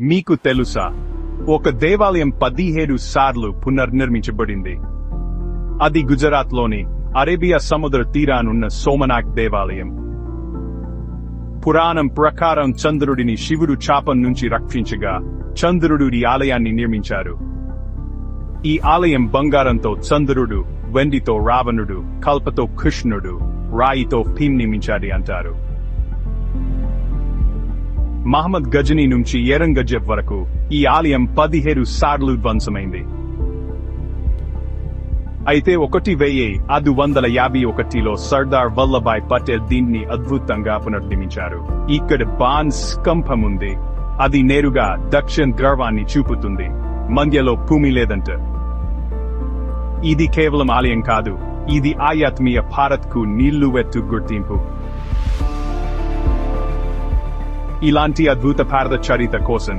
మీకు తెలుసా ఒక దేవాలయం పదిహేడు సార్లు పునర్నిర్మించబడింది. అది గుజరాత్లోని అరేబియా సముద్ర తీరానున్న సోమనాథ్ దేవాలయం. పురాణం ప్రకారం చంద్రుడిని శివుడు చాపం నుంచి రక్షించగా చంద్రుడు ఈ ఆలయాన్ని నిర్మించారు. ఈ ఆలయం బంగారంతో చంద్రుడు వెండితో రావణుడు కల్పతో కృష్ణుడు రాయితో భీమ్ నిర్మించాడు అంటారు. మహమ్మద్ గజనీ నుంచి ఎరంగజెబ్ వరకు ఈ ఆలయం పదిహేడు సార్లు ధ్వంసమైంది. అయితే ఒకటి వెయ్యి ఐదు వందల యాభై ఒకటిలో సర్దార్ వల్లభాయ్ పటేల్ దీన్ని అద్భుతంగా పునర్నిర్మించారు. ఇక్కడ బాన్ స్కంభం ఉంది. అది నేరుగా దక్షిణ గర్వాన్ని చూపుతుంది. మధ్యలో భూమి లేదంట. ఇది కేవలం ఆలయం కాదు. ఇది ఆయాత్మీయ భారత్కు నిల్లువెత్తు గుర్తింపు. ఇలాంటి అద్భుత భారత చరిత్ర కోసం